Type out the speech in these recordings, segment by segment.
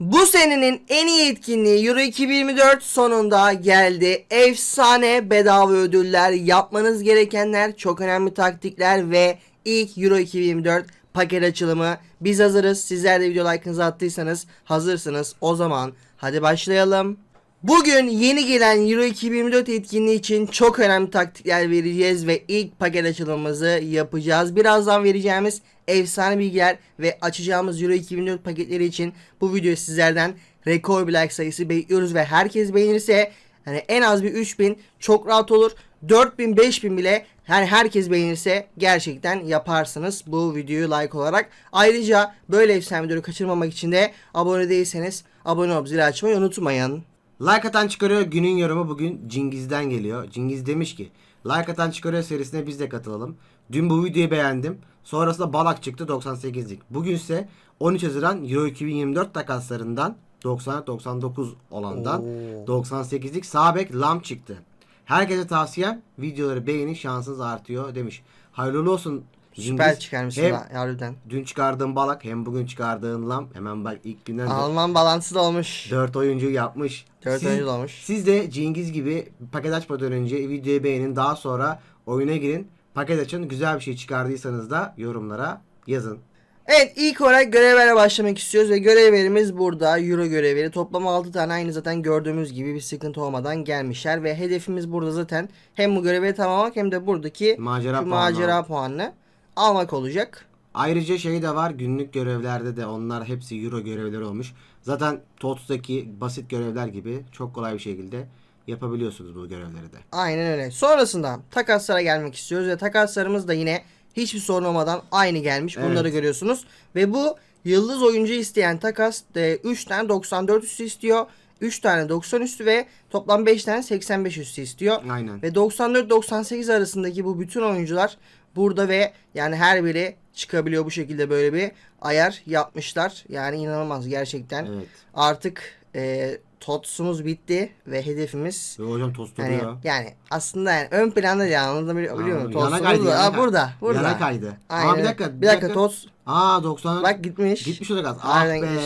Bu senenin en iyi etkinliği Euro 2024 sonunda geldi. Efsane bedava ödüller, yapmanız gerekenler, çok önemli taktikler ve ilk Euro 2024 paket açılımı. Biz hazırız. Sizler de video like'ınızı attıysanız hazırsınız. O zaman hadi başlayalım. Bugün yeni gelen Euro 2024 etkinliği için çok önemli taktikler vereceğiz ve ilk paket açılımımızı yapacağız. Birazdan vereceğimiz efsane bilgiler ve açacağımız Euro 2024 paketleri için bu videoyu sizlerden rekor bir like sayısı bekliyoruz ve herkes beğenirse hani en az bir 3000 çok rahat olur. 4000 5000 bile yani herkes beğenirse gerçekten yaparsınız bu videoyu like olarak. Ayrıca böyle efsane videoları kaçırmamak için de abone değilseniz abone olup zili açmayı unutmayın. Like atan çıkarıyor günün yorumu bugün Cingiz'den geliyor. Cingiz demiş ki Like atan çıkarıyor serisine biz de katılalım. Dün bu videoyu beğendim. Sonrasında Balak çıktı 98'lik. Bugün ise 13 Haziran Euro 2024 takaslarından 90-99 olandan Oo. 98'lik Sabek Lam çıktı. Herkese tavsiyem videoları beğenin şansınız artıyor demiş. Hayırlı olsun Süper çıkarmışsın Hem ha, harbiden. dün çıkardığın balak hem bugün çıkardığın lam hemen bak ilk günden de Alman balansı da olmuş. 4 oyuncu yapmış. Dört oyuncu da olmuş. Siz de Cengiz gibi paket açmadan önce videoyu beğenin. Daha sonra oyuna girin. Paket açın. Güzel bir şey çıkardıysanız da yorumlara yazın. Evet ilk olarak görevlere başlamak istiyoruz ve görevlerimiz burada Euro görevleri. Toplam 6 tane aynı zaten gördüğümüz gibi bir sıkıntı olmadan gelmişler ve hedefimiz burada zaten hem bu görevi tamamlamak hem de buradaki Macera şu puanı macera puanını almak olacak. Ayrıca şey de var. Günlük görevlerde de onlar hepsi Euro görevleri olmuş. Zaten TOTS'taki basit görevler gibi çok kolay bir şekilde yapabiliyorsunuz bu görevleri de. Aynen öyle. Sonrasında takaslara gelmek istiyoruz ve takaslarımız da yine hiçbir sorun olmadan aynı gelmiş. Bunları Evet. görüyorsunuz. Ve bu yıldız oyuncu isteyen takas 3 tane 94 üstü istiyor. 3 tane 90 üstü ve toplam 5 tane 85 üstü istiyor. Aynen. Ve 94-98 arasındaki bu bütün oyuncular burada ve yani her biri çıkabiliyor bu şekilde böyle bir ayar yapmışlar. Yani inanılmaz gerçekten. Evet. Artık e, TOTS'umuz bitti ve hedefimiz Ve hocam tost yani, duruyor. yani aslında yani ön planda ya anlatabiliyor biliyor musun? Yana kaydı, burada. yana Aa, burada. Burada. Yana kaydı. Aynen. Aa, bir dakika, Bir dakika tost. Aa 90. Bak gitmiş. Gitmiş o da gaz. Ah Harbiden be. gitmiş.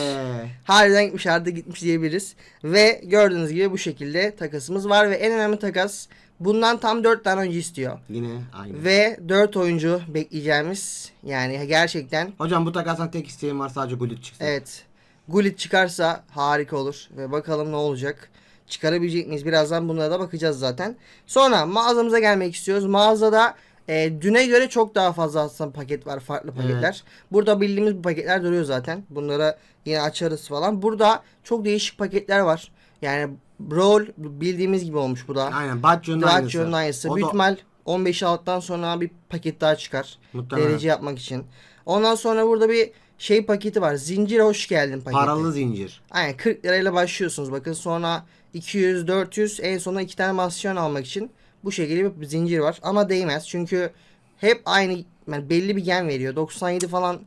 Harbiden gitmiş artık gitmiş diyebiliriz. Ve gördüğünüz gibi bu şekilde takasımız var ve en önemli takas bundan tam 4 tane oyuncu istiyor. Yine aynı. Ve 4 oyuncu bekleyeceğimiz yani gerçekten Hocam bu takasdan tek isteğim var sadece Gullit çıksın. evet Gullit çıkarsa harika olur ve bakalım ne olacak. Çıkarabilecek miyiz? Birazdan bunlara da bakacağız zaten. Sonra mağazamıza gelmek istiyoruz. Mağazada e, düne göre çok daha fazla aslında paket var. Farklı paketler. Burada bildiğimiz bu paketler duruyor zaten. Bunları yine açarız falan. Burada çok değişik paketler var. Yani rol bildiğimiz gibi olmuş bu da. Aynen Baccion'un aynısı. aynısı. O Büyük da- ihtimal 15 aldıktan sonra bir paket daha çıkar. Muhtemelen. Derece yapmak için. Ondan sonra burada bir şey paketi var. Zincir hoş geldin paketi. Paralı zincir. Aynen 40 lirayla başlıyorsunuz bakın sonra 200 400 en sona iki tane masyon almak için bu şekilde bir zincir var ama değmez çünkü hep aynı yani belli bir gen veriyor 97 falan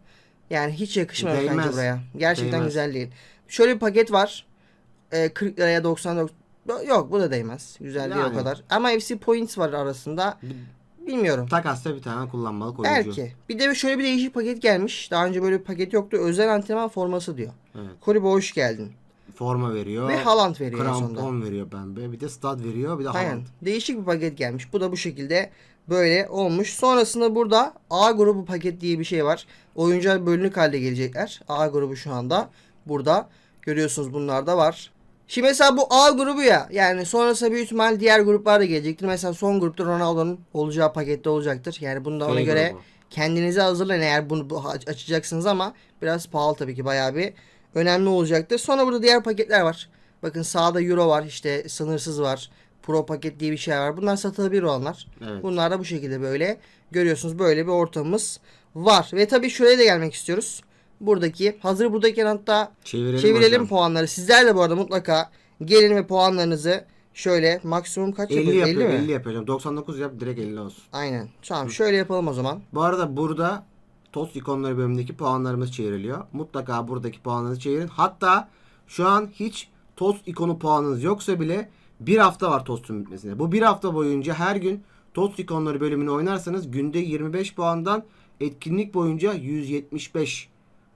yani hiç yakışmıyor bence buraya gerçekten Değmez. güzel değil şöyle bir paket var Ee, 40 liraya 99 yok bu da değmez güzel değil o Yani. kadar ama FC Points var arasında bilmiyorum Takasta bir tane kullanmalık oyuncu. Belki. Bir de şöyle bir değişik paket gelmiş. Daha önce böyle bir paket yoktu. Özel antrenman forması diyor. Evet. Kolibo hoş geldin. Forma veriyor. Ve Haaland veriyor. Krampon veriyor pembe. Bir de stat veriyor. Bir de Aynen. Haaland. Değişik bir paket gelmiş. Bu da bu şekilde böyle olmuş. Sonrasında burada A grubu paket diye bir şey var. Oyuncular bölünük halde gelecekler. A grubu şu anda burada. Görüyorsunuz bunlar da var. Şimdi mesela bu A grubu ya. Yani sonrasında büyük ihtimal diğer gruplar da gelecektir. Mesela son grupta Ronaldo'nun olacağı pakette olacaktır. Yani bunu da ona göre grubu. kendinize hazırlayın eğer bunu bu- aç- açacaksınız ama biraz pahalı tabii ki bayağı bir önemli olacaktır. Sonra burada diğer paketler var. Bakın sağda Euro var işte sınırsız var. Pro paket diye bir şey var. Bunlar satılabilir olanlar. Evet. Bunlar da bu şekilde böyle görüyorsunuz böyle bir ortamımız var. Ve tabii şuraya da gelmek istiyoruz. Buradaki hazır buradayken hatta Çevirelim, çevirelim hocam. puanları. Sizler de bu arada mutlaka gelin ve puanlarınızı şöyle maksimum kaç 50 yapıyoruz? yapıyor. 50 mi? 50 yapıyor. hocam. 99 yap direkt 50 olsun. Aynen. Tamam şöyle yapalım o zaman. Bu arada burada TOS ikonları bölümündeki puanlarımız çevriliyor. Mutlaka buradaki puanlarınızı çevirin. Hatta şu an hiç TOS ikonu puanınız yoksa bile bir hafta var TOS'un bitmesine. Bu bir hafta boyunca her gün TOS ikonları bölümünü oynarsanız günde 25 puandan etkinlik boyunca 175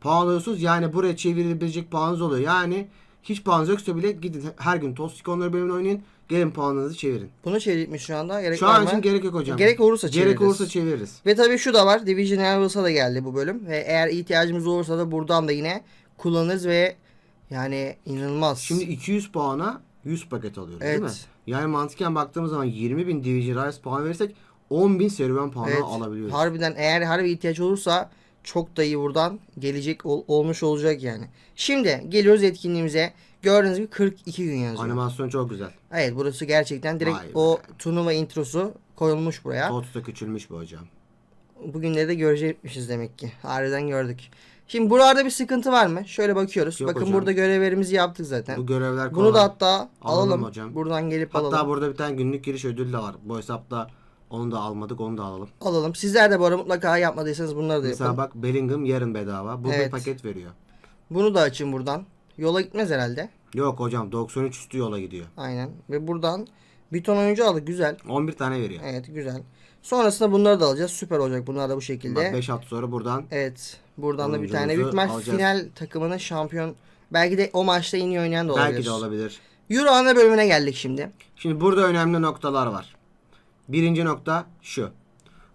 puan alıyorsunuz. Yani buraya çevrilebilecek puanınız oluyor. Yani hiç puanınız yoksa bile gidin her gün Tost Onları bölümünü oynayın. Gelin puanınızı çevirin. Bunu çevirmiş şu anda. Gerek Şu an için gerek yok hocam. Gerek olursa Gerek çeviririz. olursa çeviririz. Ve tabii şu da var. Division Rivals'a da geldi bu bölüm. Ve eğer ihtiyacımız olursa da buradan da yine kullanırız ve yani inanılmaz. Şimdi 200 puana 100 paket alıyoruz değil mi? Evet. Yani mantıken baktığımız zaman 20 bin Division Rise puan verirsek 10 bin serüven puanı evet, alabiliyoruz. harbiden eğer harbi ihtiyaç olursa çok da iyi buradan gelecek ol- olmuş olacak yani. Şimdi geliyoruz etkinliğimize. Gördüğünüz gibi 42 gün yazıyor. Animasyon çok güzel. Evet burası gerçekten direkt Vay be. o turnuva introsu koyulmuş buraya. Da küçülmüş bu hocam. Bugünleri de görecekmişiz demek ki. Harbiden gördük. Şimdi buralarda bir sıkıntı var mı? Şöyle bakıyoruz. Yok Bakın hocam. burada görevlerimizi yaptık zaten. Bu görevler kolay. Bunu da hatta Alalım alalım. hocam. Buradan gelip Hatta alalım. burada bir tane günlük giriş ödülü de var. Bu hesapta onu da almadık onu da alalım. Alalım. Sizler de bu arada mutlaka yapmadıysanız bunları da Mesela yapın. bak Bellingham yarın bedava. Bu bir Evet. paket veriyor. Bunu da açın buradan. Yola gitmez herhalde. Yok hocam 93 üstü yola gidiyor. Aynen. Ve buradan bir ton oyuncu aldık. Güzel. 11 tane veriyor. Evet güzel. Sonrasında bunları da alacağız. Süper olacak bunlar da bu şekilde. Bak 5 hafta sonra buradan Evet. Buradan da bir tane Oyuncumuzu büyük ihtimal alacağız. final takımının şampiyon belki de o maçta en iyi oynayan da olabilir. belki de olabilir. Euro ana bölümüne geldik şimdi. Şimdi burada önemli noktalar var. Birinci nokta şu.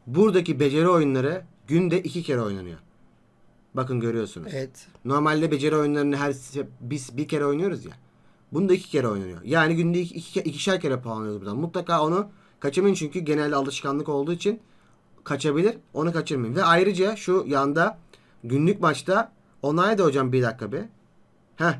Buradaki beceri oyunları günde iki kere oynanıyor. Bakın görüyorsunuz. Evet. Normalde beceri oyunlarını her biz bir kere oynuyoruz ya. Bunda iki kere oynanıyor. Yani günde iki, iki, ikişer kere puan alıyoruz buradan. Mutlaka onu kaçırmayın çünkü genelde alışkanlık olduğu için kaçabilir. Onu kaçırmayın. Ve ayrıca şu yanda günlük maçta onay da hocam bir dakika bir. Heh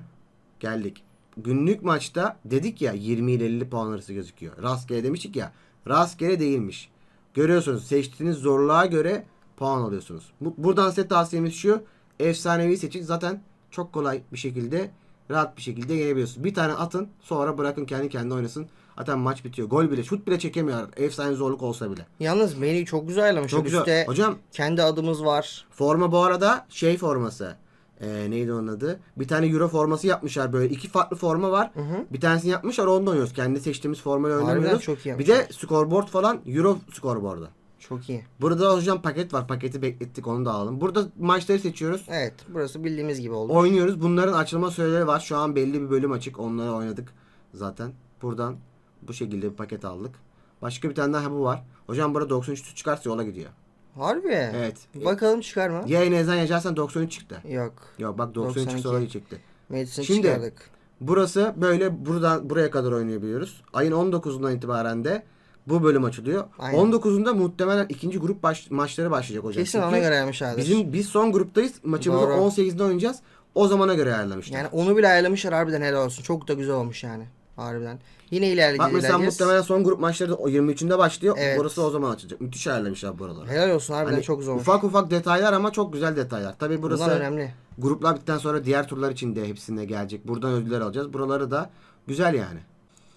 geldik. Günlük maçta dedik ya 20 ile 50 puan arası gözüküyor. Rastgele demiştik ya. Rastgele değilmiş. Görüyorsunuz seçtiğiniz zorluğa göre puan alıyorsunuz. Bu- Buradan size tavsiyemiz şu. Efsanevi seçin. Zaten çok kolay bir şekilde rahat bir şekilde yenebiliyorsunuz. Bir tane atın sonra bırakın kendi kendine oynasın. Zaten maç bitiyor. Gol bile şut bile çekemiyor. Efsane zorluk olsa bile. Yalnız menüyü çok güzel ayarlamış. Çok güzel. Üstte Hocam kendi adımız var. Forma bu arada şey forması. Ee, neydi onun adı? Bir tane Euro forması yapmışlar böyle. iki farklı forma var. Bir tanesini yapmışlar onda oynuyoruz. Kendi seçtiğimiz formayla Harbiden oynamıyoruz. çok iyi bir de scoreboard falan Euro scoreboard'u. Çok iyi. Burada hocam paket var. Paketi beklettik onu da alalım. Burada maçları seçiyoruz. Evet. Burası bildiğimiz gibi oldu. Oynuyoruz. Bunların açılma süreleri var. Şu an belli bir bölüm açık. Onları oynadık zaten. Buradan bu şekilde bir paket aldık. Başka bir tane daha bu var. Hocam burada 93 tut çıkarsa yola gidiyor. Harbi. Evet. Bakalım çıkar mı? Ya en azından yaşarsan 93 çıktı. Yok. Yok bak 93 92. sonra çıktı. Medicine Şimdi- çıkardık. Burası böyle buradan buraya kadar oynayabiliyoruz. Ayın 19'undan itibaren de bu bölüm açılıyor. Aynen. 19'unda muhtemelen ikinci grup baş- maçları başlayacak hocam. Kesin Çünkü ona göre yapmışlardır. Bizim biz son gruptayız. Maçımızı Doğru. 18'de oynayacağız. O zamana göre ayarlamışlar. Yani onu bile ayarlamışlar harbiden helal olsun. Çok da güzel olmuş yani. Harbiden. Yine ileride Bak mesela ilerleyeceğiz. muhtemelen son grup maçları da o 23'ünde başlıyor. Evet. Burası o zaman açılacak. Müthiş ayarlamışlar buraları. Helal olsun harbiden Hani çok zor. Ufak ufak detaylar ama çok güzel detaylar. Tabii burası Bunlar önemli. gruplar bittikten sonra diğer turlar için de hepsine gelecek. Buradan ödüller alacağız. Buraları da güzel yani.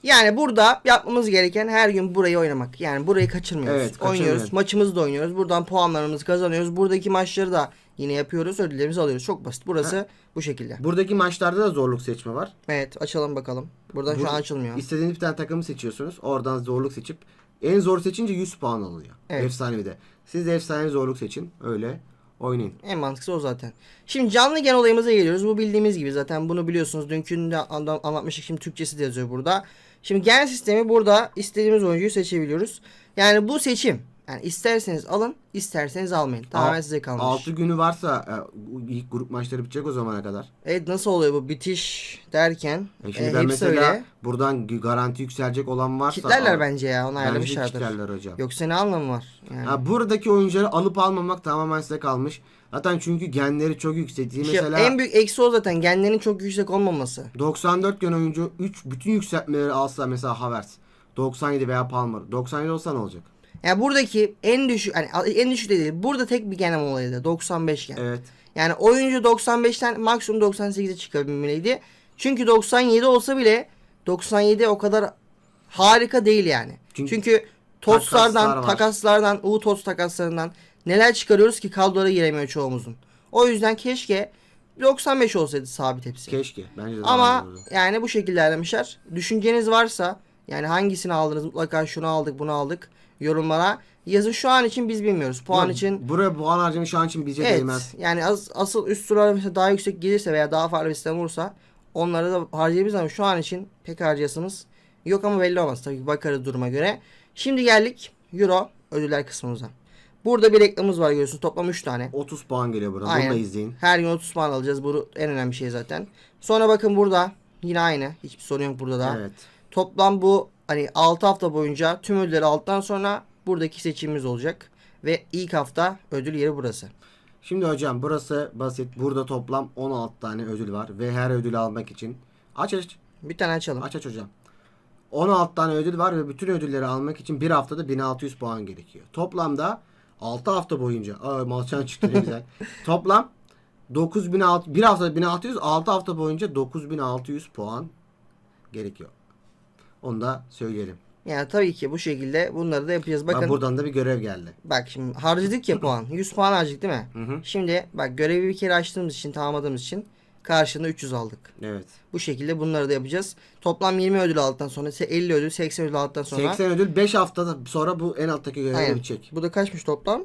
Yani burada yapmamız gereken her gün burayı oynamak. Yani burayı kaçırmıyoruz. Evet, kaçırmayalım. oynuyoruz. Maçımızı da oynuyoruz. Buradan puanlarımızı kazanıyoruz. Buradaki maçları da yine yapıyoruz. Ödüllerimizi alıyoruz. Çok basit. Burası bu şekilde. Buradaki maçlarda da zorluk seçme var. Evet açalım bakalım. Buradan şu Burada an açılmıyor. İstediğiniz bir tane takımı seçiyorsunuz. Oradan zorluk seçip en zor seçince 100 puan alıyor. Evet. Efsanevi de. Siz de efsanevi zorluk seçin. Öyle oynayın. En mantıklısı o zaten. Şimdi canlı gen olayımıza geliyoruz. Bu bildiğimiz gibi zaten bunu biliyorsunuz. Dünkü de anla- anlatmıştık. Şimdi Türkçesi de yazıyor burada. Şimdi gen sistemi burada istediğimiz oyuncuyu seçebiliyoruz. Yani bu seçim. Yani isterseniz alın, isterseniz almayın. Tamamen Al- size kalmış. 6 günü varsa e, ilk grup maçları bitecek o zamana kadar. Evet nasıl oluyor bu bitiş derken? E şimdi e, ben hepsi mesela öyle. buradan garanti yükselecek olan varsa Kitlerler al- bence ya. Onu ayarlamışlardır. kitlerler hocam. Yoksa ne anlamı var? Yani. Ha, buradaki oyuncuları alıp almamak tamamen size kalmış. Zaten çünkü genleri çok yüksek. Şey, Mesela en büyük eksi o zaten. Genlerin çok yüksek olmaması. 94 gen oyuncu 3 bütün yükseltmeleri alsa mesela Havertz 97 veya Palmer 97 olsa ne olacak? Yani buradaki en düşük hani en düşük de değil. Burada tek bir genem olaydı. 95 gen. Evet. Yani oyuncu 95'ten maksimum 98'e çıkabilmeliydi. Çünkü 97 olsa bile 97 o kadar harika değil yani. Çünkü Çünkü, totslardan, takaslar takaslardan, U tots takaslarından neler çıkarıyoruz ki kadrolara giremiyor çoğumuzun. O yüzden keşke 95 olsaydı sabit hepsi. Keşke. Bence de Ama yani bu şekilde ayarlamışlar. Düşünceniz varsa yani hangisini aldınız mutlaka şunu aldık bunu aldık yorumlara Yazı şu an için biz bilmiyoruz. Puan Yok, için Buraya puan harcamayı şu an için bize evet değmez. yani az, asıl üst sıralar mesela daha yüksek gelirse veya daha farklı bir sistem olursa onları da harcayabiliriz ama şu an için pek harcayasımız yok ama belli olmaz. Tabii bakarız duruma göre. Şimdi geldik Euro ödüller kısmımıza. Burada bir reklamımız var görüyorsunuz. Toplam 3 tane. 30 puan geliyor buradan. Aynen. Bunu da izleyin. Her gün 30 puan alacağız. Bu en önemli şey zaten. Sonra bakın burada yine aynı. Hiçbir sorun yok burada da. Evet. Toplam bu hani 6 hafta boyunca tüm ödülleri aldıktan sonra buradaki seçimimiz olacak. Ve ilk hafta ödül yeri burası. Şimdi hocam burası basit. Burada toplam 16 tane ödül var ve her ödülü almak için aç aç Bir tane açalım. aç aç hocam. 16 tane ödül var ve bütün ödülleri almak için bir haftada 1600 puan gerekiyor. Toplamda 6 hafta boyunca aa malçan çıktı ne güzel. Toplam 9600 bir haftada 1600 6 hafta boyunca 9600 puan gerekiyor. Onu da söyleyelim. Yani tabii ki bu şekilde bunları da yapacağız. Bak Bakın buradan da bir görev geldi. bak şimdi harcadık ya puan. 100 puan harcadık değil mi? Hı hı. Şimdi bak görevi bir kere açtığımız için tamamladığımız için karşılığında 300 aldık. Evet. Bu şekilde bunları da yapacağız. Toplam 20 ödül aldıktan sonra 50 ödül 80 ödül aldıktan sonra 80 ödül 5 haftada sonra bu en alttaki görev Aynen. bitecek. Bu da kaçmış toplam?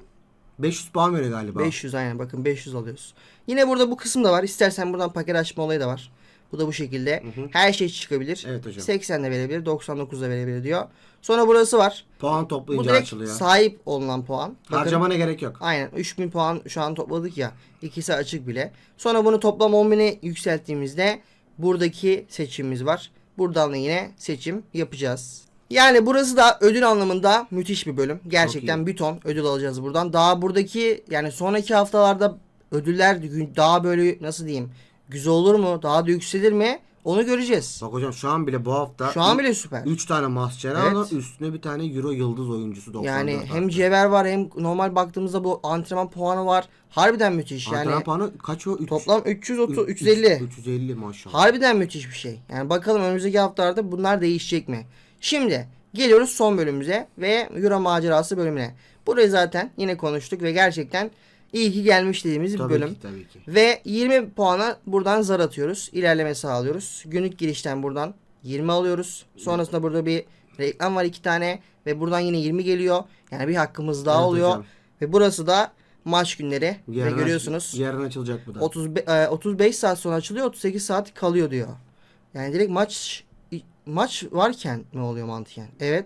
500 puan veriyor galiba. 500 aynen bakın 500 alıyoruz. Yine burada bu kısım da var. İstersen buradan paket açma olayı da var. Bu da bu şekilde. Her şey çıkabilir. Evet hocam. 80 de verebilir, 99 da verebilir diyor. Sonra burası var. Puan Bu toplayınca direkt açılıyor. sahip olunan puan. Bakın, Harcamana gerek yok. Aynen 3000 puan şu an topladık ya. İkisi açık bile. Sonra bunu toplam 10.000'e yükselttiğimizde buradaki seçimimiz var. Buradan da yine seçim yapacağız. Yani burası da ödül anlamında müthiş bir bölüm. Gerçekten bir ton ödül alacağız buradan. Daha buradaki yani sonraki haftalarda ödüller daha böyle nasıl diyeyim güzel olur mu? Daha da yükselir mi? Onu göreceğiz. Bak hocam şu an bile bu hafta Şu an bile süper. 3 tane Mascherano Evet. üstüne bir tane Euro yıldız oyuncusu 94 Yani hem attı. cevher var hem normal baktığımızda bu antrenman puanı var. Harbiden müthiş. Antrenman Yani puanı kaç o? Üç- toplam 330 üç- 350. 350 maşallah. Harbiden müthiş bir şey. Yani bakalım önümüzdeki haftalarda bunlar değişecek mi? Şimdi geliyoruz son bölümümüze ve Euro macerası bölümüne. Burayı zaten yine konuştuk ve gerçekten iyi ki gelmiş dediğimiz bir tabii bölüm. ki tabii ki. Ve 20 puana buradan zar atıyoruz. İlerleme sağlıyoruz. Günlük girişten buradan 20 alıyoruz. Sonrasında burada bir reklam var iki tane ve buradan yine 20 geliyor. Yani bir hakkımız daha Evet oluyor. hocam. Ve burası da maç günleri Yarın ve görüyorsunuz. yarın açılacak bu da. 30 e, 35 saat sonra açılıyor 38 saat kalıyor diyor. Yani direkt maç maç varken mi oluyor mantıken? Evet.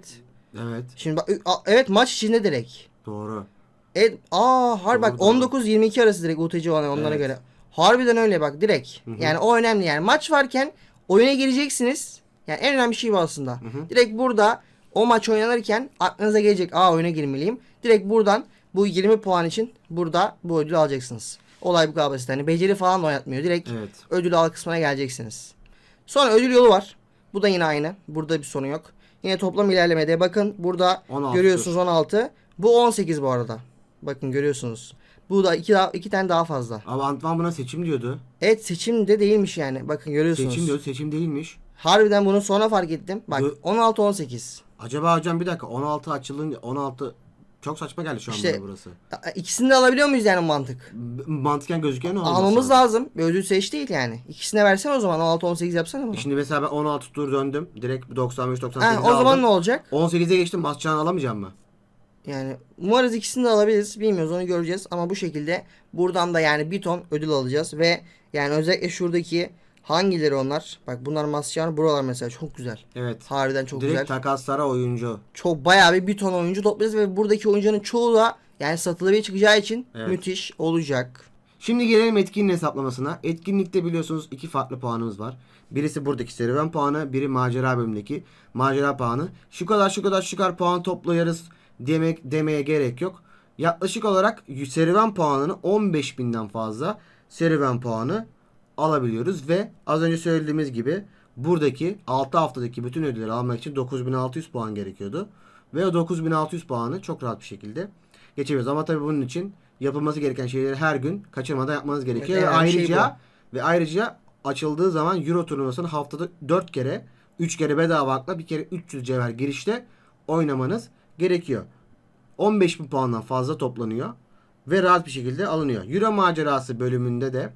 Evet Şimdi bak evet maç içinde direkt. doğru. Evet aa har bak Doğru, doğru. 19 22 arası direkt UTC olan onlara Evet. göre. Harbiden öyle bak direkt. Yani o önemli yani. Maç varken oyuna gireceksiniz. Yani en önemli şey bu aslında. Direkt burada o maç oynanırken aklınıza gelecek. Aa oyuna girmeliyim. Direkt buradan bu 20 puan için burada bu ödülü alacaksınız. Olay bu kadar basit. Hani beceri falan da oynatmıyor. Direkt Evet. ödül al kısmına geleceksiniz. Sonra ödül yolu var. Bu da yine aynı. Burada bir sorun yok. Yine toplam ilerlemede bakın burada 16 görüyorsunuz 16. Bu 18 bu arada. Bakın görüyorsunuz. Bu da iki, daha, iki tane daha fazla. Ama Antman buna seçim diyordu. Evet seçim de değilmiş yani. Bakın görüyorsunuz. Seçim diyordu seçim değilmiş. Harbiden bunu sonra fark ettim. Bak Bu- 16 18. Acaba hocam bir dakika 16 açılınca 16 çok saçma geldi şu an İşte- burası. İkisini de alabiliyor muyuz yani mantık? Mantıken gözüken olması Almamız lazım. Bir ödül seç değil yani. İkisine versen o zaman 16 18 yapsana bunu. Şimdi mesela ben 16 tur döndüm. Direkt 95 98 Ha, o zaman ne olacak? 18'e geçtim. Masçağını alamayacağım mı? Yani umarız ikisini de alabiliriz. Bilmiyoruz onu göreceğiz. Ama bu şekilde buradan da yani bir ton ödül alacağız. Ve yani özellikle şuradaki hangileri onlar? Bak bunlar Mascherano buralar mesela çok güzel. Evet. Harbiden çok Direkt güzel. takaslara oyuncu. Çok bayağı bir bir ton oyuncu toplayacağız ve buradaki oyuncunun çoğu da yani satılabilir çıkacağı için Evet. müthiş olacak. Şimdi gelelim etkinliğin hesaplamasına. Etkinlikte biliyorsunuz iki farklı puanımız var. Birisi buradaki serüven puanı, biri macera bölümündeki macera puanı. Şu kadar şu kadar şu kadar puan toplayarız demek demeye gerek yok. Yaklaşık olarak serüven puanını 15.000'den fazla serüven puanı alabiliyoruz ve az önce söylediğimiz gibi buradaki 6 haftadaki bütün ödülleri almak için 9600 puan gerekiyordu. Ve o 9600 puanı çok rahat bir şekilde geçebiliyoruz. Ama tabii bunun için yapılması gereken şeyleri her gün kaçırmadan yapmanız gerekiyor. Evet, ve şey ayrıca ve ayrıca açıldığı zaman Euro turnuvasını haftada 4 kere 3 kere bedava hakla bir kere 300 cevher girişte oynamanız gerekiyor. 15 bin puandan fazla toplanıyor ve rahat bir şekilde alınıyor. Euro macerası bölümünde de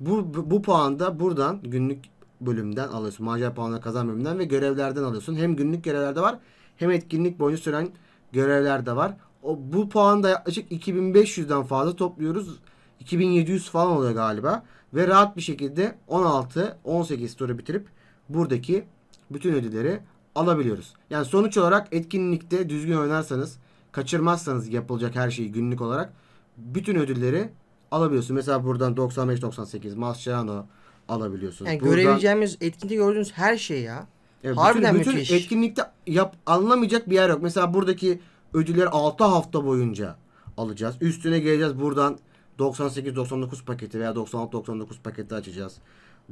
bu, bu, bu puan da buradan günlük bölümden alıyorsun. Macera puanı kazan bölümünden ve görevlerden alıyorsun. Hem günlük görevlerde var hem etkinlik boyunca süren görevler de var. O, bu puanda yaklaşık 2500'den fazla topluyoruz. 2700 falan oluyor galiba. Ve rahat bir şekilde 16-18 turu bitirip buradaki bütün ödülleri alabiliyoruz. Yani sonuç olarak etkinlikte düzgün oynarsanız, kaçırmazsanız yapılacak her şeyi günlük olarak bütün ödülleri alabiliyorsun. Mesela buradan 95-98 Mascherano alabiliyorsunuz. Yani Buradan- görebileceğimiz etkinlikte gördüğünüz her şey ya. Evet, Harbiden bütün, bütün müthiş. etkinlikte yap, alınamayacak bir yer yok. Mesela buradaki ödülleri 6 hafta boyunca alacağız. Üstüne geleceğiz buradan 98-99 paketi veya 96-99 paketi açacağız.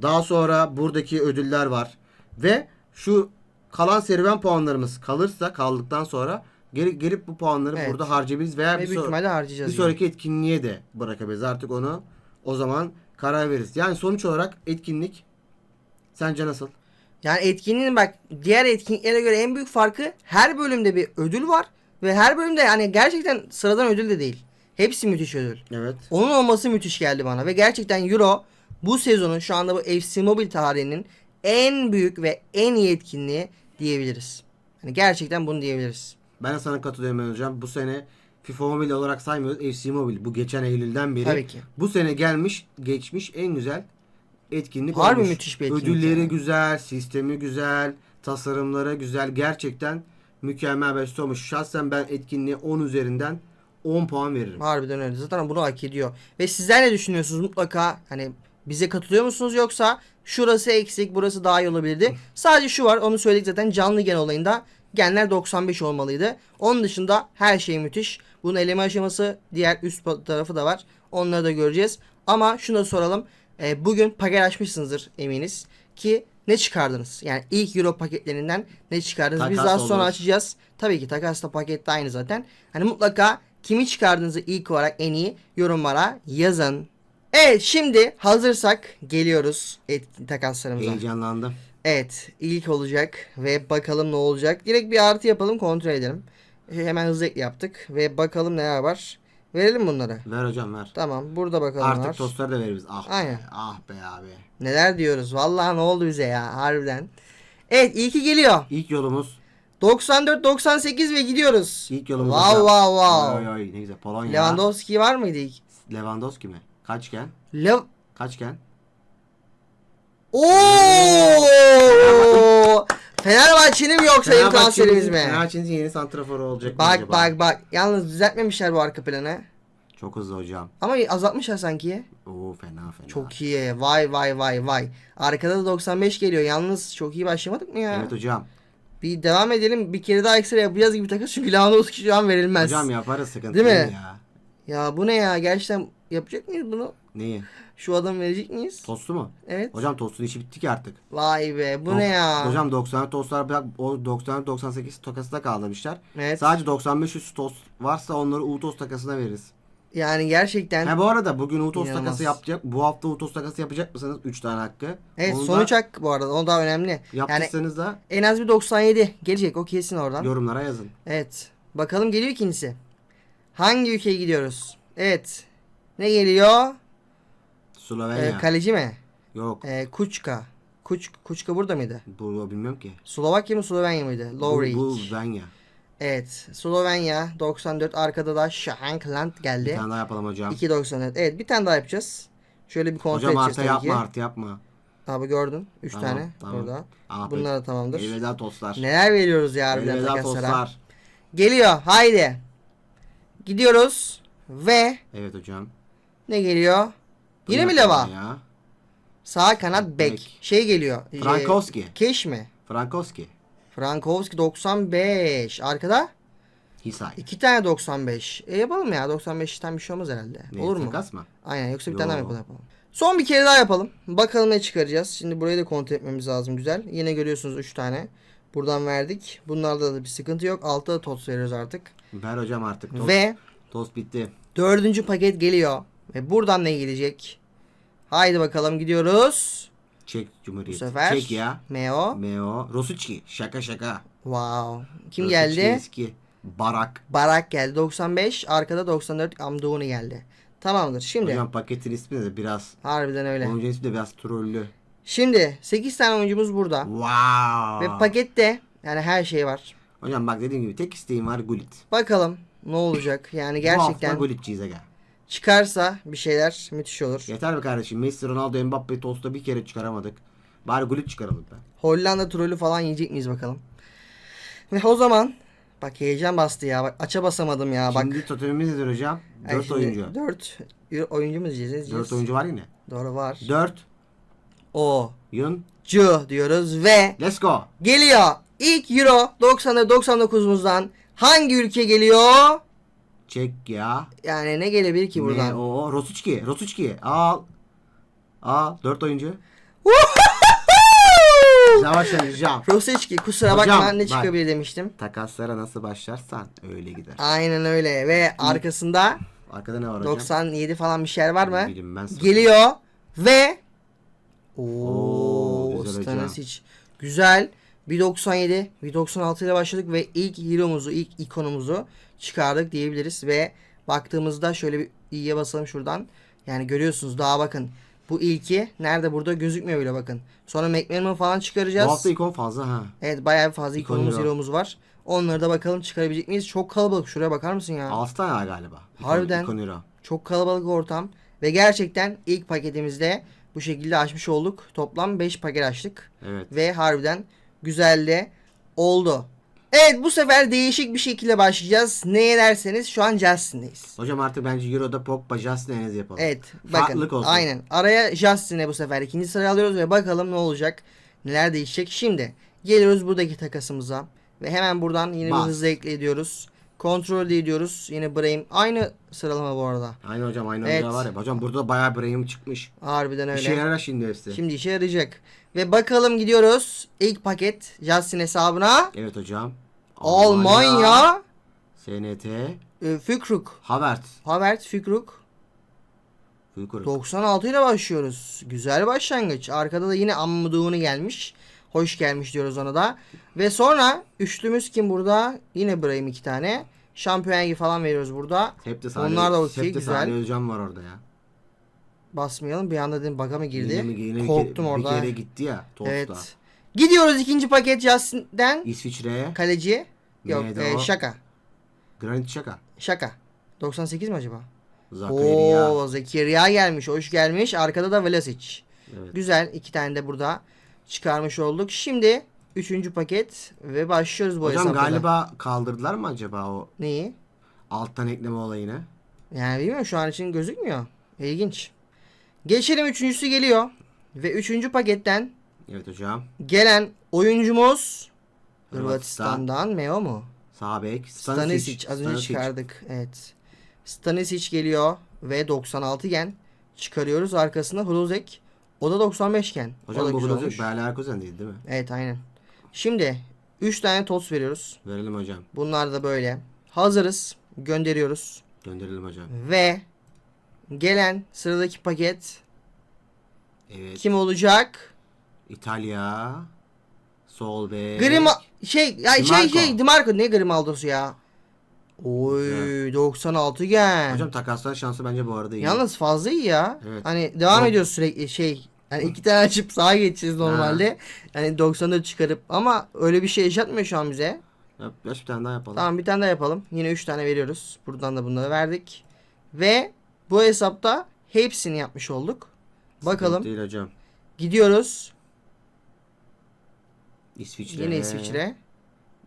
Daha sonra buradaki ödüller var. Ve şu kalan serüven puanlarımız kalırsa kaldıktan sonra geri, gelip bu puanları Evet. burada harcayabiliriz veya Ve bir, so- ihtimalle bir harcayacağız. yani. sonraki etkinliğe de bırakabiliriz. Artık onu o zaman karar veririz. Yani sonuç olarak etkinlik sence nasıl? Yani etkinliğin bak diğer etkinliklere göre en büyük farkı her bölümde bir ödül var. Ve her bölümde yani gerçekten sıradan ödül de değil. Hepsi müthiş ödül. Evet. Onun olması müthiş geldi bana. Ve gerçekten Euro bu sezonun şu anda bu FC Mobile tarihinin en büyük ve en iyi etkinliği diyebiliriz. Yani gerçekten bunu diyebiliriz. Ben de sana katılıyorum hocam. Bu sene FIFA Mobile olarak saymıyoruz. FC Mobile. Bu geçen Eylül'den beri. Tabii ki. Bu sene gelmiş, geçmiş en güzel etkinlik Harbi olmuş. müthiş bir etkinlik Ödülleri yani. güzel, sistemi güzel, tasarımları güzel. Gerçekten mükemmel bir şey olmuş. Şahsen ben etkinliğe 10 üzerinden 10 puan veririm. Harbiden öyle. Zaten bunu hak ediyor. Ve sizler ne düşünüyorsunuz? Mutlaka hani bize katılıyor musunuz yoksa şurası eksik, burası daha iyi olabilirdi. Sadece şu var. Onu söyledik zaten canlı gen olayında genler 95 olmalıydı. Onun dışında her şey müthiş. Bunun eleme aşaması diğer üst tarafı da var. Onları da göreceğiz. Ama şunu da soralım. E, bugün paket açmışsınızdır eminiz ki ne çıkardınız? Yani ilk euro paketlerinden ne çıkardınız? Biz Takas daha sonra olur. açacağız. Tabii ki takas da pakette aynı zaten. Hani mutlaka kimi çıkardığınızı ilk olarak en iyi yorumlara yazın. Evet şimdi hazırsak geliyoruz etkin takaslarımıza. Heyecanlandım. Evet ilk olacak ve bakalım ne olacak. Direkt bir artı yapalım kontrol edelim. Hemen hızlı yaptık ve bakalım neler var. Verelim bunları. Ver hocam ver. Tamam burada bakalım Artık var. tostları da veririz. Ah Aynen. be, ah be abi. Neler diyoruz. Vallahi ne oldu bize ya harbiden. Evet ilki geliyor. İlk yolumuz, 94-98 ve gidiyoruz. ilk yolumuz. Wow hocam. wow wow. Oy, oy, ne güzel. Polonya. Lewandowski var mıydı ilk? Lewandowski mi? Kaçken? Lev Kaçken? Oo! Fenerbahçe'nin mi yoksa yeni transferimiz mi? Fenerbahçe'nin yeni santraforu olacak mı Bak acaba? bak bak. Yalnız düzeltmemişler bu arka planı. Çok hızlı hocam. Ama azaltmışlar sanki. Oo fena fena. Çok iyi. Vay vay vay vay. Arkada da 95 geliyor. Yalnız çok iyi başlamadık mı ya? Evet hocam. Bir devam edelim. Bir kere daha ekstra yapacağız gibi takas. Çünkü Lewandowski şu an verilmez. Hocam yaparız sıkıntı Değil mi? ya. Ya bu ne ya? Gerçekten yapacak mıyız bunu? Neyi? Şu adam verecek miyiz? Tostu mu? Evet. Hocam tostun işi bitti ki artık. Vay be. Bu Dok- ne ya? Hocam 90 tostlar bırak o 90 98 takasında kaldırmışlar. Evet. Sadece 95 üstü tost varsa onları U-Tost takasına veririz. Yani gerçekten. Ha bu arada bugün U-Tost İnanılmaz. takası yapacak. Bu hafta U-Tost takası yapacak mısınız? 3 tane hakkı. Evet Onu da sonuç hakkı bu arada. O daha önemli. Yani Yaptıysanız da en az bir 97 gelecek. O kesin oradan. yorumlara yazın. Evet. Bakalım geliyor ikincisi. Hangi ülkeye gidiyoruz? Evet. Ne geliyor? Slovenya. Ee, kaleci mi? Yok. Ee, Kuçka. Kuç, Kuçka burada mıydı? Bu bilmiyorum ki. Slovakya mı Slovenya mıydı? Bu, Lovric. Slovenya. Evet. Slovenya 94 arkada da Shankland Bir geldi. tane daha yapalım hocam. 2.94. Evet bir tane daha yapacağız. Şöyle bir kontrol Hocam edeceğiz artı tabii yapma ki. artı yapma. Abi gördün. 3 Tamam, tane tamam. burada. Aa, Bunlar da tamamdır. Elveda tostlar. Neler veriyoruz ya harbiden Elveda tostlar. Geliyor. Haydi. Gidiyoruz. Ve Evet hocam. Ne geliyor? Yine mi Leva? ya. Sağ kanat bek. Bek. Şey geliyor. e, Frankowski. Keş mi? Frankowski. Frankowski 95. Arkada Hisay. iki tane 95. E yapalım ya. 95'ten bir şey olmaz herhalde. Ne, Olur mu? Takas mı? Aynen yoksa bir tane daha Yo. yapalım. Son bir kere daha yapalım. Bakalım ne çıkaracağız. Şimdi burayı da kontrol etmemiz lazım güzel. Yine görüyorsunuz 3 tane. Buradan verdik. Bunlarda da bir sıkıntı yok. Altta da tots veriyoruz artık. Ver hocam artık. Tost, Ve tost bitti. dördüncü paket geliyor. Ve buradan ne gelecek? Haydi bakalım gidiyoruz. Çek Bu Cumhuriyeti. sefer Çek ya. Meo. Meo. Rosicki. Şaka şaka. Wow. Kim Rosicki geldi? Eski. Barak. Barak geldi 95. Arkada 94 Amdouni geldi. Tamamdır. Şimdi Hocam paketin ismi de biraz. harbiden öyle. Oyuncunun ismi de biraz trollü. Şimdi 8 tane oyuncumuz burada. Wow. Ve pakette yani her şey var. Hocam bak dediğim gibi tek isteğim var Gullit. Bakalım ne olacak? Yani Bu hafta gerçekten içeceğiz aga. Çıkarsa bir şeyler müthiş olur. Yeter mi kardeşim? Messi, Ronaldo, Mbappe, Tosta bir kere çıkaramadık. Bari golü çıkaralım be. Hollanda trolü falan yiyecek miyiz bakalım. Ve o zaman bak heyecan bastı ya. Bak aça basamadım ya. Bak. Şimdi totemimiz nedir hocam? Ay 4 şimdi oyuncu. Dört oyuncu mu diyeceğiz? 4 oyuncu var yine. Doğru var. 4 O. yun. Cu diyoruz ve Let's go. geliyor. İlk Euro 90'a 99'umuzdan hangi ülke geliyor? Çek ya. Yani ne gelebilir ki buradan? Ne o? Rosuçki. Rosuçki. Al. Al. 4 oyuncu. Yavaş yavaş. Rosicki kusura Hocam, bakma ne bak. çıkabilir demiştim. Takaslara nasıl başlarsan öyle gider. Aynen öyle ve arkasında Arkada ne var hocam? 97 falan bir şeyler var mı? Bilinmez. Geliyor ve Oo, Oo, güzel hocam. Stanisic. Güzel. 1.97, 1.96 ile başladık ve ilk hero'muzu, ilk ikonumuzu çıkardık diyebiliriz ve baktığımızda şöyle bir iyiye basalım şuradan. Yani görüyorsunuz daha bakın. Bu ilki nerede burada gözükmüyor bile bakın. Sonra McManaman falan çıkaracağız. Bu hafta ikon fazla ha. Evet bayağı bir fazla İkon ikonumuz, hero. hero'muz var. Onları da bakalım çıkarabilecek miyiz? Çok kalabalık. Şuraya bakar mısın ya? 6 tane var galiba. İkon- Harbiden. ikon hero. Çok kalabalık ortam. Ve gerçekten ilk paketimizde bu şekilde açmış olduk. Toplam 5 paket açtık. Evet. Ve harbiden güzel de oldu. Evet bu sefer değişik bir şekilde başlayacağız. Neye derseniz şu an Justin'deyiz. Hocam artık bence Euro'da Pogba, Justin Enes yapalım. Evet bakın Farklılık olsun. aynen araya Justin'e bu sefer ikinci sırayı alıyoruz ve bakalım ne olacak. Neler değişecek. Şimdi geliyoruz buradaki takasımıza. Ve hemen buradan yine Bas. bir hızlı ekle ediyoruz. Kontrol ediyoruz. Yine Brahim. Aynı sıralama bu arada. Aynı hocam aynı Evet. var ya. Hocam burada da bayağı Brahim çıkmış. Harbiden öyle. İşe yarar şimdi hepsi. Şimdi işe yarayacak. Ve bakalım gidiyoruz. İlk paket Justin hesabına. Evet hocam. Almanya. SNT. e, Fükruk. Havertz. Havertz Fükruk. Fülkuruk. 96 ile başlıyoruz. Güzel başlangıç. Arkada da yine Ammuduğunu gelmiş. Hoş gelmiş diyoruz ona da. Ve sonra üçlümüz kim burada? Yine Brahim iki tane. Şampiyon falan veriyoruz burada. Hep de sahne, Onlar da okey, hep de güzel. sahne var orada ya. Basmayalım. Bir anda dedim baka mı girdi? Yine, mi- yine bir Korktum kere, orada. Bir kere gitti ya. Tosta. evet. Gidiyoruz ikinci paket Justin'den. İsviçre. Kaleci. Yok Neydi e, o? şaka. Granit Xhaka. Şaka. 98 mi acaba? Zakaria. Oo Zekeriya gelmiş. Hoş gelmiş. Arkada da Vlasic. Evet. Güzel. iki tane de burada çıkarmış olduk. Şimdi üçüncü paket ve başlıyoruz bu Hocam hesaplara. galiba kaldırdılar mı acaba o Neyi? alttan ekleme olayını? Yani bilmiyorum şu an için gözükmüyor. İlginç. Geçelim üçüncüsü geliyor. Ve üçüncü paketten Evet hocam. gelen oyuncumuz Hırvatistan. Hırvatistan'dan Meo mu? Sağ bek. Stanisic. Az önce Stanisic. çıkardık. Evet. Stanisic geliyor ve 96 gen çıkarıyoruz. Arkasında Hluzek. O da 95 gen. o da Hocam bu güzel olmuş. Bayer değil mi? Evet aynen. Şimdi 3 tane tots veriyoruz. Verelim hocam. Bunlar da böyle. Hazırız. Gönderiyoruz. Gönderelim hocam. Ve gelen sıradaki paket Evet. kim olacak? İtalya. Sol bek. Grima şey ya şey Dimarco. şey Dimarco ne Grimaldo'su ya? Oy 96 gen. Hocam takaslar şansı bence bu arada iyi. Yalnız fazla iyi ya. Evet. Hani devam Yok. ediyoruz sürekli şey. Yani iki tane açıp sağa geçeceğiz normalde. Yani 90'da çıkarıp ama öyle bir şey yaşatmıyor şu an bize. Yap, yap bir tane daha yapalım. Tamam bir tane daha yapalım. Yine 3 tane veriyoruz. Buradan da bunları verdik. Ve bu hesapta hepsini yapmış olduk. Bakalım. Değil hocam. Gidiyoruz. İsviçre. Yine İsviçre.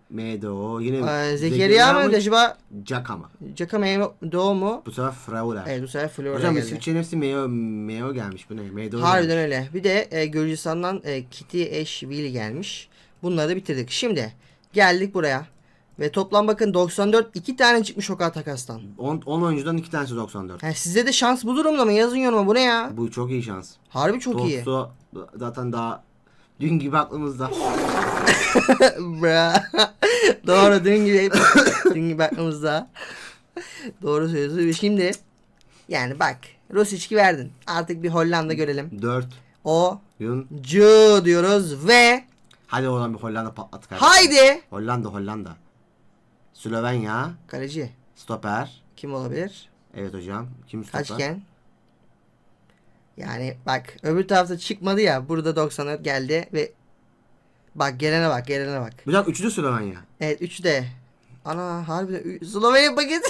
Medo. Yine Ee, Zekeriya mı acaba? Caka mı? Caka Doğu mu? Bu sefer Frauler. Evet bu sefer Florida Hocam geldi. İsviçre'nin hepsi Meo, Meo gelmiş. Bu ne? Medo Harbiden gelmiş. öyle. Bir de e, Gürcistan'dan e, Kitty Ashvili gelmiş. Bunları da bitirdik. Şimdi geldik buraya. Ve toplam bakın 94 iki tane çıkmış o kadar takastan. 10, 10 oyuncudan 2 tanesi 94. Yani sizde de şans bu durumda mı? Yazın yoruma bu ne ya? Bu çok iyi şans. Harbi çok iyi. Tostu zaten daha dün gibi aklımızda. Bra. Doğru dün gibi dün gibi aklımızda. Doğru söylüyorsun. Şimdi yani bak Rosic'i verdin. Artık bir Hollanda görelim. 4 O yun. cu diyoruz ve Hadi oradan bir Hollanda patlat kardeşim. haydi. Hollanda Hollanda. Slovenya. Kaleci Stoper. kim olabilir? Evet hocam. Kim stoper? Kaçgen? Yani bak öbür tarafta çıkmadı ya. Burada 94 geldi ve bak gelene bak gelene bak. Hocam üçü de Slovenya. Evet 3 de Ana harbiden Slovenya paketi.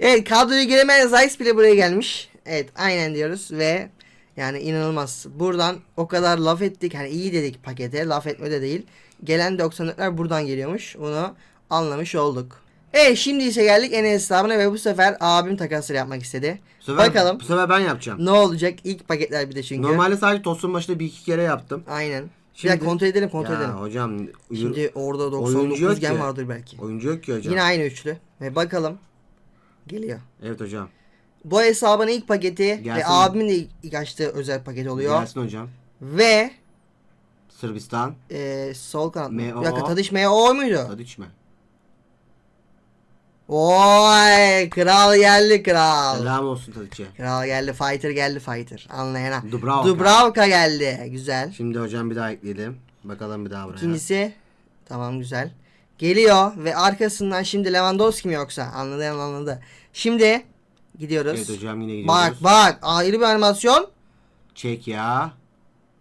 evet kadroya giremeyen Zayis bile buraya gelmiş. Evet aynen diyoruz ve yani inanılmaz. Buradan o kadar laf ettik. Hani iyi dedik pakete. Laf etme de değil. Gelen 94'ler buradan geliyormuş. Bunu anlamış olduk. Evet şimdi ise geldik en hesabına ve bu sefer abim takasları yapmak istedi. Sefer, Bakalım Bu sefer ben yapacağım. ne olacak ilk paketler bir de çünkü. Normalde sadece tostun başında bir iki kere yaptım. Aynen. Şimdi- bir kontrol edelim kontrol ya edelim. hocam Şimdi orada Oyuncu yok 99 gen ki. vardır belki. oyuncu yok ki hocam. Yine aynı üçlü. Ve bakalım. Geliyor. Evet hocam. Bu hesabın ilk paketi ve Gelsin. abimin de ilk, açtığı özel paket oluyor. Gelsin hocam. Ve Sırbistan. e, sol kanat. MO. Bir dakika Tadiş MO muydu? Hadi içme. Oy kral geldi kral. Selam olsun Tadiç'e. Kral geldi fighter geldi fighter. Anlayana. Dubravka. Dubravka geldi. Güzel. Şimdi hocam bir daha ekleyelim. Bakalım bir daha buraya. İkincisi tamam güzel. Geliyor ve arkasından şimdi Lewandowski mi yoksa? Anladı anladı. Şimdi gidiyoruz. Evet hocam yine gidiyoruz. bak bak ayrı bir animasyon. Çek ya.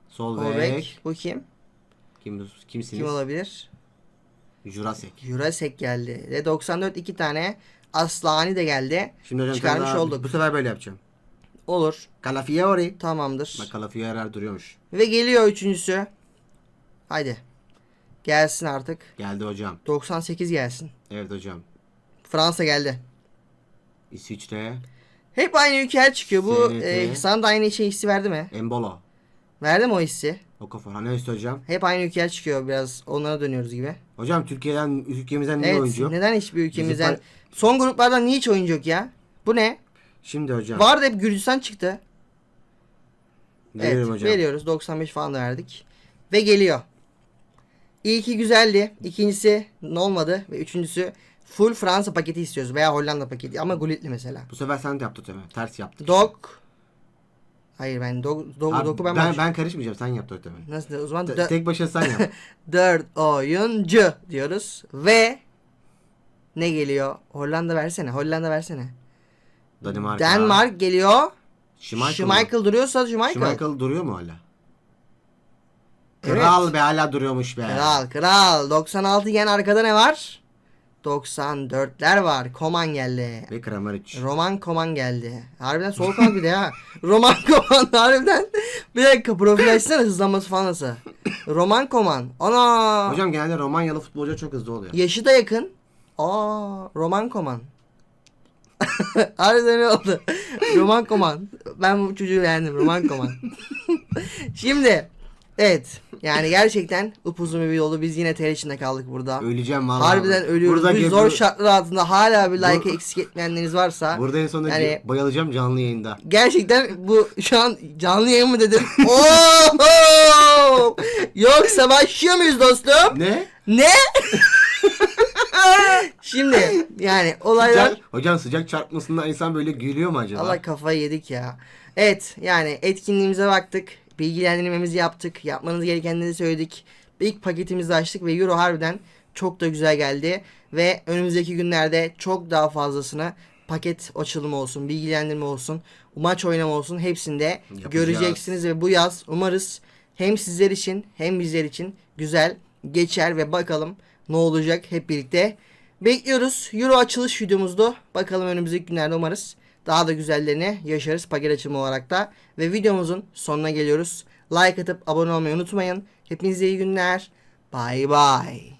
Sol bek. Bu kim? Kim, kimsiniz? Kim olabilir? Jurasek. Jurasek geldi. Ve 94 iki tane Aslani de geldi. Şimdi hocam Çıkarmış daha- olduk. Bu sefer böyle yapacağım. Olur. Calafiori. Tamamdır. Bak Calafiori duruyormuş. Ve geliyor üçüncüsü. Haydi. Gelsin artık. Geldi hocam. 98 gelsin. Evet hocam. Fransa geldi. İsviçre. Hep aynı ülkeler çıkıyor. Bu SNT. e, sana da aynı şey hissi verdi mi? Embolo. Verdi mi o hissi? Okafor. Ha ne üstü hocam? Hep aynı ülkeler çıkıyor. Biraz onlara dönüyoruz gibi. Hocam Türkiye'den ülkemizden niye evet. oyuncu yok? Neden hiçbir ülkemizden? Bizim Son gruplardan niye hiç oyuncu yok ya? Bu ne? Şimdi hocam. Vardı hep Gürcistan çıktı. Veriyorum evet hocam. veriyoruz. 95 falan da verdik. Ve geliyor. İlki güzeldi. İkincisi ne olmadı. Ve üçüncüsü full Fransa paketi istiyoruz. Veya Hollanda paketi. Ama Gullit'li mesela. Bu sefer sen de yaptın tabii. Ters yaptın. Dog. Hayır ben dog, dog, Abi, dog'u ben, ben, ben, karışmayacağım. Sen yap tabii. Nasıl o zaman dö- tek başına sen yap. dört oyuncu diyoruz. Ve ne geliyor? Hollanda versene. Hollanda versene. Danimarka. Denmark geliyor. Schmeichel. Schmeichel duruyorsa Schmeichel. Schmeichel duruyor mu hala? Evet. Kral be hala duruyormuş be. Kral kral. 96 gen arkada ne var? 94'ler var. Koman geldi. Ve Kramaric. Roman Koman geldi. Harbiden sol kanat bir de ha. Roman Koman harbiden. Bir dakika profil açsana hızlanması falan nasıl? Roman Koman. Ana. Hocam genelde Romanyalı futbolcu çok hızlı oluyor. Yaşı da yakın. Aa, Roman Koman. Harbiden öyle oldu. Roman Koman. Ben bu çocuğu beğendim. Roman Koman. Şimdi evet. Yani gerçekten upuzun bir oldu. Biz yine ter içinde kaldık burada. Öleceğim vallahi. Harbiden ölüyoruz. Burada Bu ge- zor şartlar altında hala bir like eksik etmeyenleriniz varsa Burada en sonunda Yani- bayılacağım canlı yayında. gerçekten bu şu an canlı yayın mı dedim? Oo! Yoksa başlıyor muyuz dostum? Ne? Ne? Şimdi yani olaylar Sıcak, hocam sıcak çarpmasından insan böyle gülüyor mu acaba? Allah kafayı yedik ya. Evet yani etkinliğimize baktık. Bilgilendirmemizi yaptık. Yapmanız gerekenleri söyledik. İlk paketimizi açtık ve Euro harbiden çok da güzel geldi. Ve önümüzdeki günlerde çok daha fazlasını paket açılımı olsun, bilgilendirme olsun, maç oynama olsun hepsinde Yapacağız. göreceksiniz ve bu yaz umarız hem sizler için hem bizler için güzel geçer ve bakalım ne olacak hep birlikte bekliyoruz. Euro açılış videomuzdu. Bakalım önümüzdeki günlerde umarız daha da güzellerini yaşarız paket açılımı olarak da. Ve videomuzun sonuna geliyoruz. Like atıp abone olmayı unutmayın. Hepinize iyi günler. Bye bye.